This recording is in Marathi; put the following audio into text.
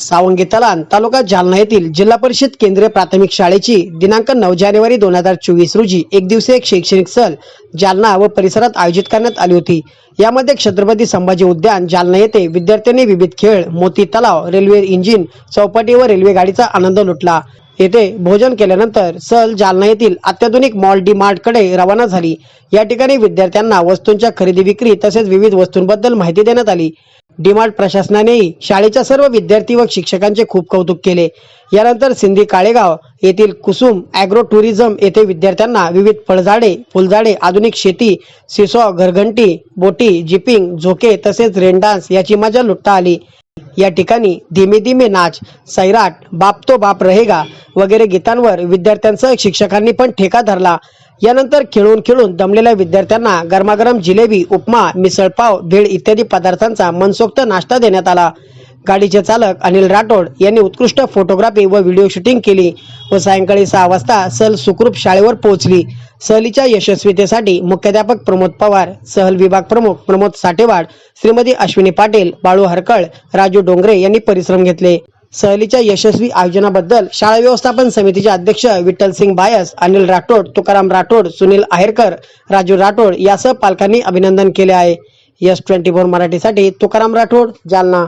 सावंगी तलान तालुका जालना येथील जिल्हा परिषद केंद्रीय प्राथमिक शाळेची दिनांक नऊ जानेवारी दोन हजार चोवीस रोजी एक दिवसीय शैक्षणिक सहल जालना व परिसरात आयोजित करण्यात आली होती. यामध्ये छत्रपती संभाजी उद्यान जालना येथे विद्यार्थ्यांनी विविध खेळ मोती तलाव रेल्वे इंजिन चौपाटी व रेल्वे गाडीचा आनंद लुटला. येथे भोजन केल्यानंतर सहल जालना येथील अत्याधुनिक मॉल डी मार्टकडे रवाना झाली. या ठिकाणी विद्यार्थ्यांना वस्तूंच्या खरेदी विक्री तसेच विविध वस्तूंबद्दल माहिती देण्यात आली. डीमार्ट प्रशासनानेही शाळेच्या सर्व विद्यार्थी व शिक्षकांचे खूप कौतुक केले. यानंतर सिंधी काळेगाव येथील कुसुम ॲग्रो टुरिझम येथे विद्यार्थ्यांना विविध फळझाडे फुलझाडे आधुनिक शेती सिसॉ घरघंटी बोटी जिपिंग झोके तसेच रेनडान्स याची मजा लुटता आली. या ठिकाणी धीमे धीमे नाच सैराट बाप तो बाप रहेगा वगैरे गीतांवर विद्यार्थ्यांसह शिक्षकांनी पण ठेका धरला. यानंतर खेळून खेळून दमलेल्या विद्यार्थ्यांना गरमागरम जिलेबी उपमा मिसळपाव भेळ इत्यादी पदार्थांचा मनसोक्त नाश्ता देण्यात आला. गाडीचे चालक अनिल राठोड यांनी उत्कृष्ट फोटोग्राफी व व्हिडिओ शूटिंग केली व सायंकाळी सहा वाजता सहल सुखरूप शाळेवर पोहोचली. सहलीच्या यशस्वीतेसाठी मुख्याध्यापक प्रमोद पवार सहल विभाग प्रमुख प्रमोद साठेवाड श्रीमती अश्विनी पाटील बाळू हरकळ राजू डोंगरे यांनी परिश्रम घेतले. सहलीच्या यशस्वी आयोजनाबद्दल शाळा व्यवस्थापन समितीचे अध्यक्ष विठ्ठल सिंग बायस अनिल राठोड तुकाराम राठोड सुनील आहेरकर राजू राठोड यासह पालकांनी अभिनंदन केले आहे. यस ट्वेंटी फोर मराठीसाठी तुकाराम राठोड जालना.